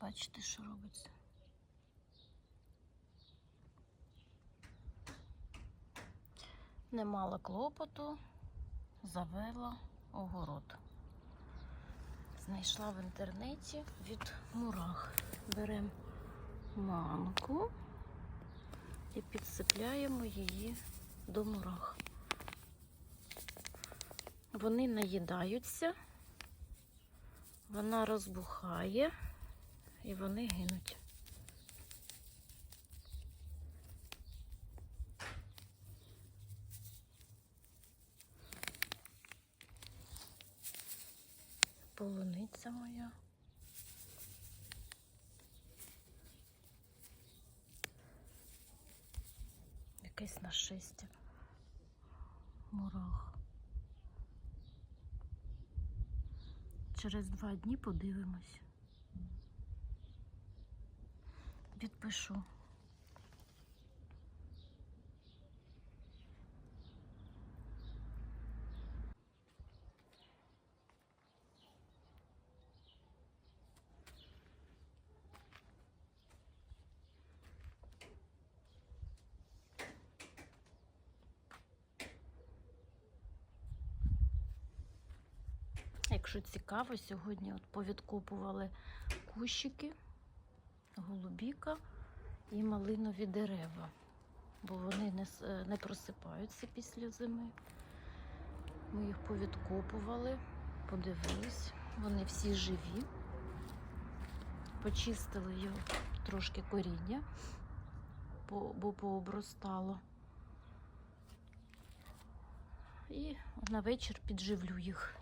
Бачите, що робиться. Не мала клопоту, завела огород. Знайшла в інтернеті від мурах. Беремо манку і підсипляємо її до мурах. Вони наїдаються, вона розбухає і вони гинуть. Полуниця моя. Якесь нашестя. Мурах. Через два дні подивимось. Відпишу. Якщо цікаво, сьогодні от повідкопували кущики, голубіка і малинові дерева, бо вони не, е, не просипаються після зими. Ми їх повідкопували, подивились, вони всі живі. Почистили його трошки коріння, бо пообростало. І на вечір підживлю їх.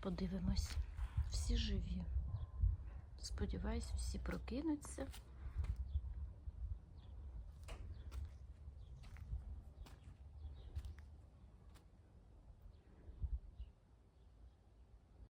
Подивимось. Всі живі. Сподіваюсь, всі прокинуться.